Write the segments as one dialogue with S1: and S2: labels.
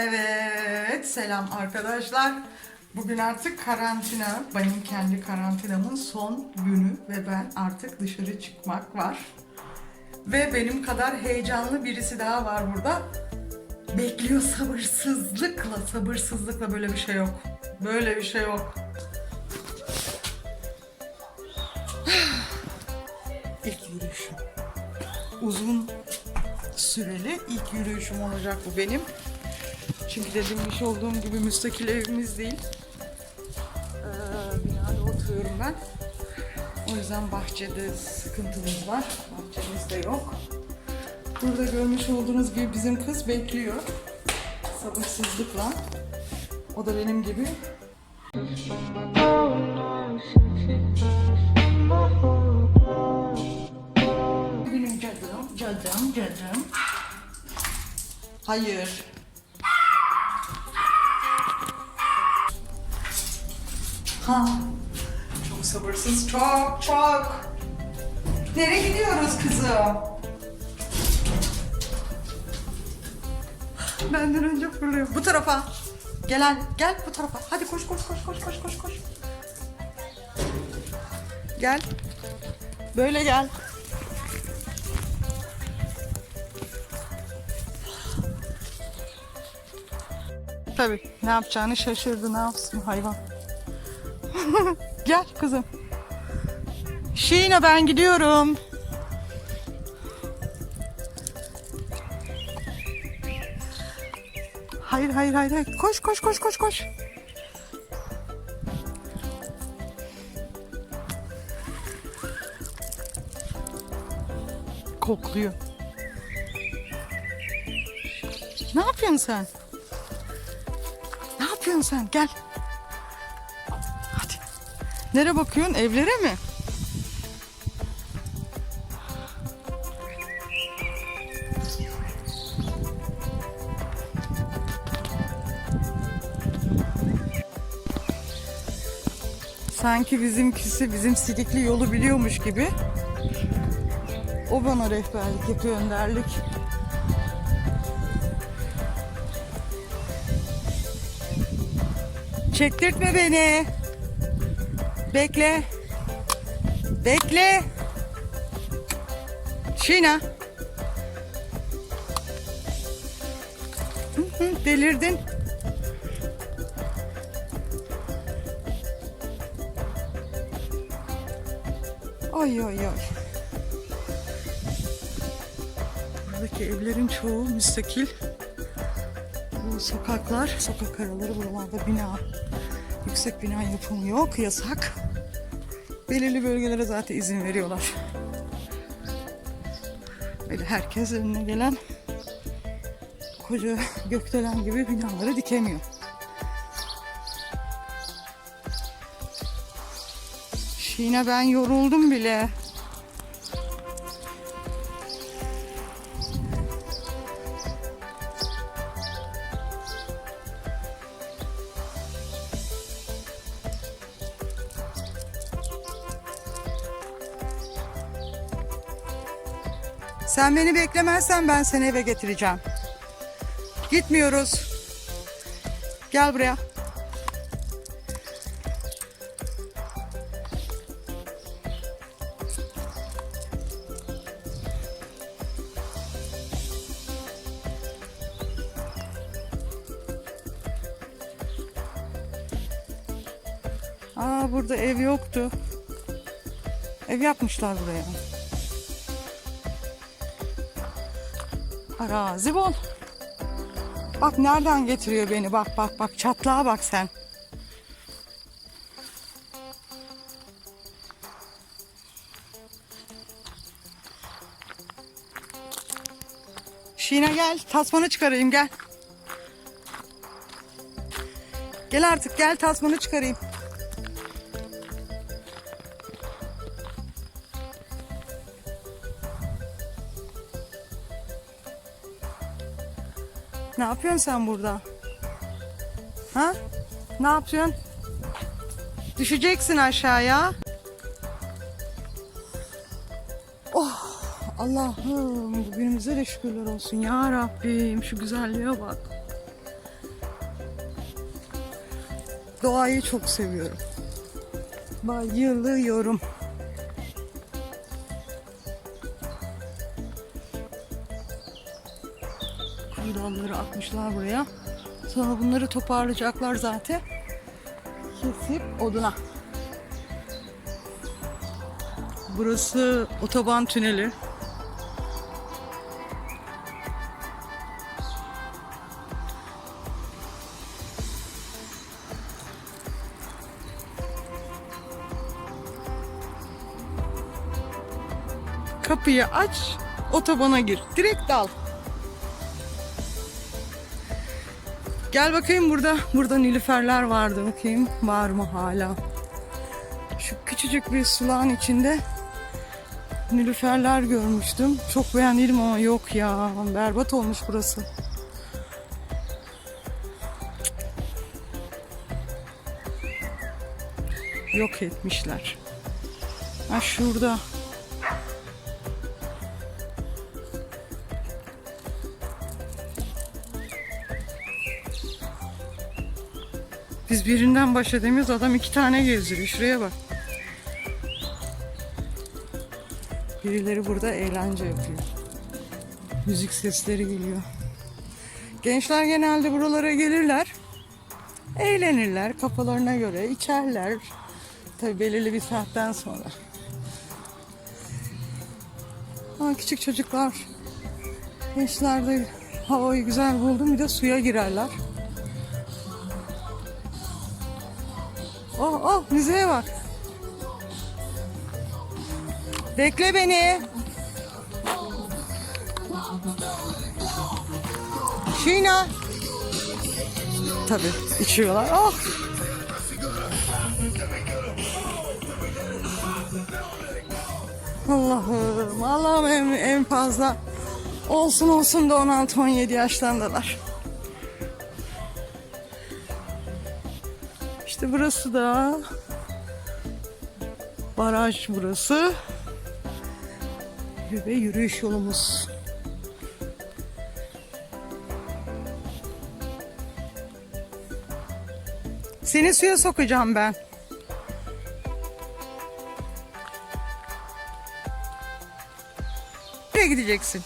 S1: Evet, selam arkadaşlar. Bugün artık karantina, benim kendi karantinamın son günü ve ben artık dışarı çıkmak var. Ve benim kadar heyecanlı birisi daha var burada. Bekliyor sabırsızlıkla, sabırsızlıkla böyle bir şey yok. Böyle bir şey yok. İlk yürüyüşüm. Uzun süreli ilk yürüyüşüm olacak bu benim. Çünkü demiş olduğum gibi müstakil evimiz değil. Ee, binada oturuyorum ben. O yüzden bahçede sıkıntımız var. Bahçemiz de yok. Burada görmüş olduğunuz gibi bizim kız bekliyor. Sabırsızlıkla. O da benim gibi. Benim cadım, cadım, cadım. Hayır. Ha. Çok sabırsız, çok çok. Nereye gidiyoruz kızım? Benden önce fırlıyor. Bu tarafa. Gel, gel bu tarafa. Hadi koş koş koş koş koş koş koş. Gel. Böyle gel. Tabii ne yapacağını şaşırdı ne yapsın hayvan. Gel kızım. Şiine ben gidiyorum. Hayır hayır hayır hayır. Koş koş koş koş koş. Kokluyor. Ne yapıyorsun sen? Ne yapıyorsun sen? Gel. Nereye bakıyorsun? Evlere mi? Sanki bizimkisi bizim sidikli yolu biliyormuş gibi. O bana rehberlik yapıyor, önderlik. Çektirtme beni. Bekle. Bekle. Şina. Delirdin. Ay ay ay. Buradaki evlerin çoğu müstakil. Bu sokaklar, sokak araları buralarda bina, yüksek bina yapımı yok, yasak. Belirli bölgelere zaten izin veriyorlar. Böyle herkes önüne gelen koca gökdelen gibi binaları dikemiyor. Şine ben yoruldum bile. Sen beni beklemezsen ben seni eve getireceğim. Gitmiyoruz. Gel buraya. Aa burada ev yoktu. Ev yapmışlar buraya. Arazi bol. Bak nereden getiriyor beni. Bak bak bak çatlağa bak sen. Şine gel. Tasmanı çıkarayım gel. Gel artık gel tasmanı çıkarayım. Ne yapıyorsun sen burada? Ha? Ne yapıyorsun? Düşeceksin aşağıya. Oh Allah'ım bugünümüze de şükürler olsun ya Rabbim şu güzelliğe bak. Doğayı çok seviyorum. Bayılıyorum. Dalları atmışlar buraya. Sonra bunları toparlayacaklar zaten. Kesip oduna. Burası otoban tüneli. Kapıyı aç, otobana gir. Direkt dal. Gel bakayım burada. Burada nilüferler vardı bakayım. Var mı hala? Şu küçücük bir sulağın içinde nilüferler görmüştüm. Çok beğendim ama yok ya. Berbat olmuş burası. Yok etmişler. Ha şurada. Biz birinden baş edemiyoruz. Adam iki tane gezdiriyor. Şuraya bak. Birileri burada eğlence yapıyor. Müzik sesleri geliyor. Gençler genelde buralara gelirler. Eğlenirler kafalarına göre, içerler. Tabi belirli bir saatten sonra. Ama küçük çocuklar, gençler de havayı güzel buldum bir de suya girerler. Oh oh müziğe bak. Bekle beni. Şina. Tabii içiyorlar. Oh. Allah'ım, Allah'ım en, en fazla olsun olsun da 16-17 yaşlarındalar. İşte burası da baraj burası ve yürüyüş yolumuz. Seni suya sokacağım ben. Nereye gideceksin?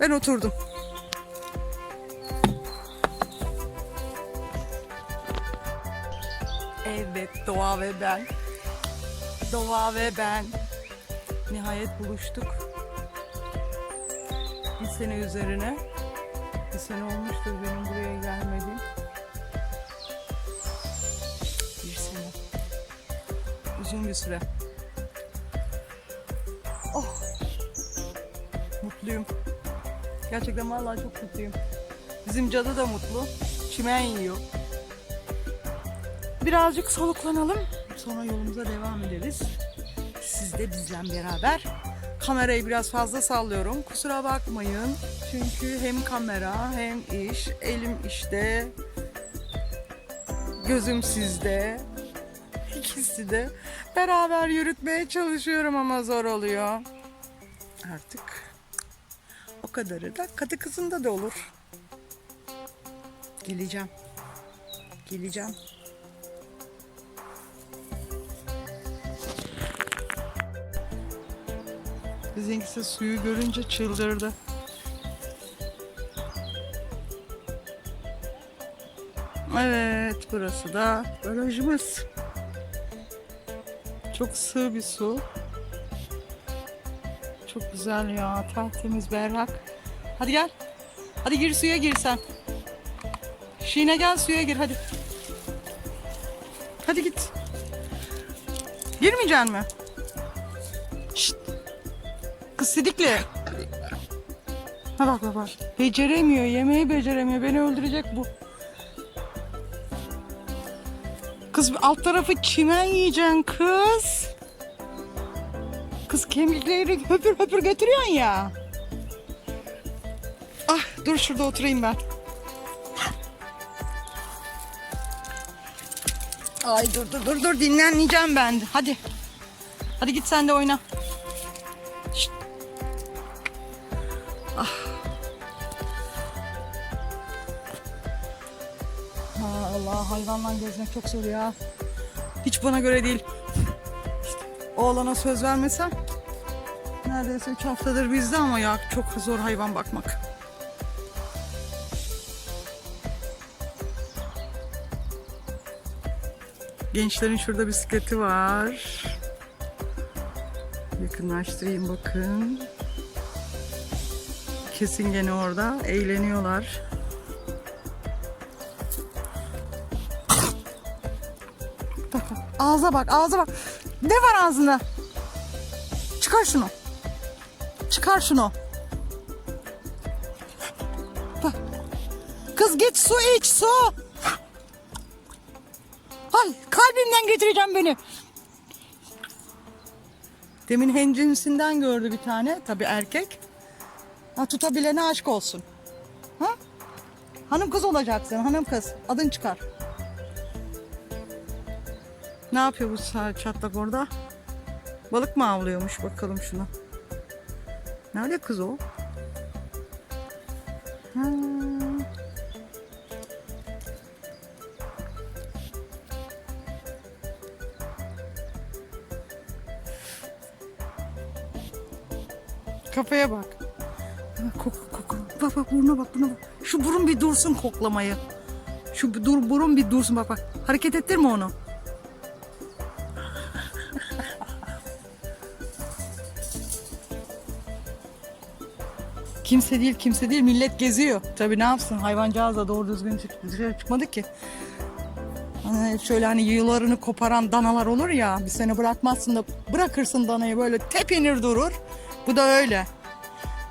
S1: Ben oturdum. Evet, doğa ve ben. Doğa ve ben. Nihayet buluştuk. Bir sene üzerine. Bir sene olmuştur benim buraya gelmediğim. Bir sene. Uzun bir süre. Oh. Mutluyum. Gerçekten vallahi çok mutluyum. Bizim cadı da mutlu. Çimen yiyor. Birazcık soluklanalım. Sonra yolumuza devam ederiz. Siz de bizle beraber. Kamerayı biraz fazla sallıyorum. Kusura bakmayın. Çünkü hem kamera hem iş. Elim işte. Gözüm sizde. İkisi de. Beraber yürütmeye çalışıyorum ama zor oluyor. Artık o kadarı da kadı kızında da olur. Geleceğim. Geleceğim. Bizimkisi suyu görünce çıldırdı. Evet, burası da barajımız. Çok sığ bir su. Çok güzel ya, tertemiz, berrak. Hadi gel. Hadi gir suya gir sen. Şine gel suya gir hadi. Hadi git. Girmeyeceksin mi? Sidikli. Ha bak bak bak. Beceremiyor. Yemeği beceremiyor. Beni öldürecek bu. Kız alt tarafı çimen yiyeceksin kız. Kız kemikleri höpür höpür götürüyorsun ya. Ah dur şurada oturayım ben. Ay dur dur dur dur dinleneceğim ben de. Hadi. Hadi git sen de oyna. Allah hayvanla gezmek çok zor ya. Hiç bana göre değil. Oğlana söz vermesem neredeyse 3 haftadır bizde ama ya çok zor hayvan bakmak. Gençlerin şurada bisikleti var. Yakınlaştırayım bakın. Kesin gene orada eğleniyorlar. Ağza bak ağza bak. Ne var ağzında? Çıkar şunu. Çıkar şunu. Bak. Kız git su iç su. Ay kalbimden getireceğim beni. Demin hencinsinden gördü bir tane. Tabii erkek. Ha, tutabilene aşk olsun. Ha? Hanım kız olacaksın. Hanım kız. Adın çıkar. Ne yapıyor bu çatlak orada? Balık mı avlıyormuş bakalım şuna. Nerede kız o? Ha. Kafaya bak. Koku koku. Bak bak burnuna bak burnuna bak. Şu burun bir dursun koklamayı. Şu dur, burun bir dursun bak bak. Hareket ettirme onu. Kimse değil kimse değil millet geziyor. Tabii ne yapsın hayvancağız da doğru düzgün dışarı çıkmadı ki. Hani şöyle hani yığılarını koparan danalar olur ya bir sene bırakmazsın da bırakırsın danayı böyle tepinir durur. Bu da öyle.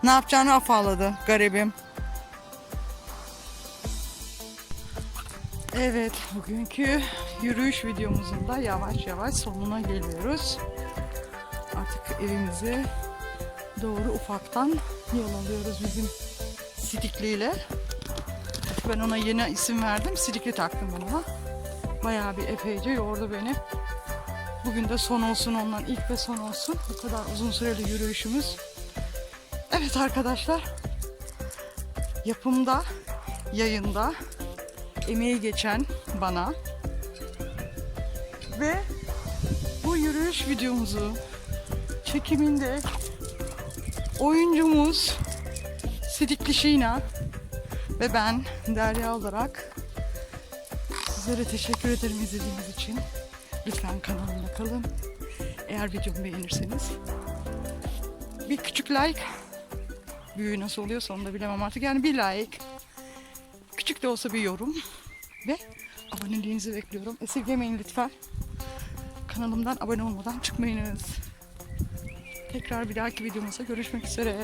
S1: Ne yapacağını afalladı garibim. Evet bugünkü yürüyüş videomuzun da yavaş yavaş sonuna geliyoruz. Artık evimize doğru ufaktan yol alıyoruz bizim sidikliyle. Ben ona yeni isim verdim. Sidikli taktım ona. Bayağı bir epeyce yordu beni. Bugün de son olsun ondan ilk ve son olsun. Bu kadar uzun süreli yürüyüşümüz. Evet arkadaşlar. Yapımda, yayında emeği geçen bana ve bu yürüyüş videomuzu çekiminde oyuncumuz Sidikli Şina ve ben Derya olarak sizlere teşekkür ederim izlediğiniz için. Lütfen kanalımda kalın. Eğer videomu beğenirseniz bir küçük like büyüğü nasıl oluyorsa onu da bilemem artık. Yani bir like küçük de olsa bir yorum ve aboneliğinizi bekliyorum. Esirgemeyin lütfen. Kanalımdan abone olmadan çıkmayınız. Tekrar bir dahaki videomuzda görüşmek üzere.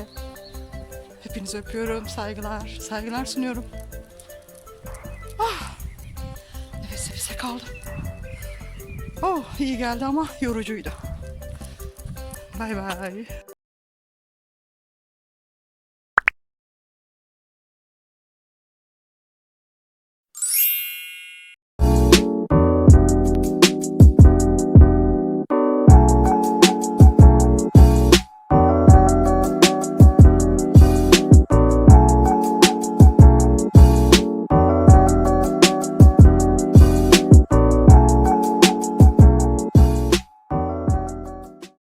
S1: Hepinizi öpüyorum. Saygılar. Saygılar sunuyorum. Ah, nefes nefese kaldım. Oh iyi geldi ama yorucuydu. Bay bay.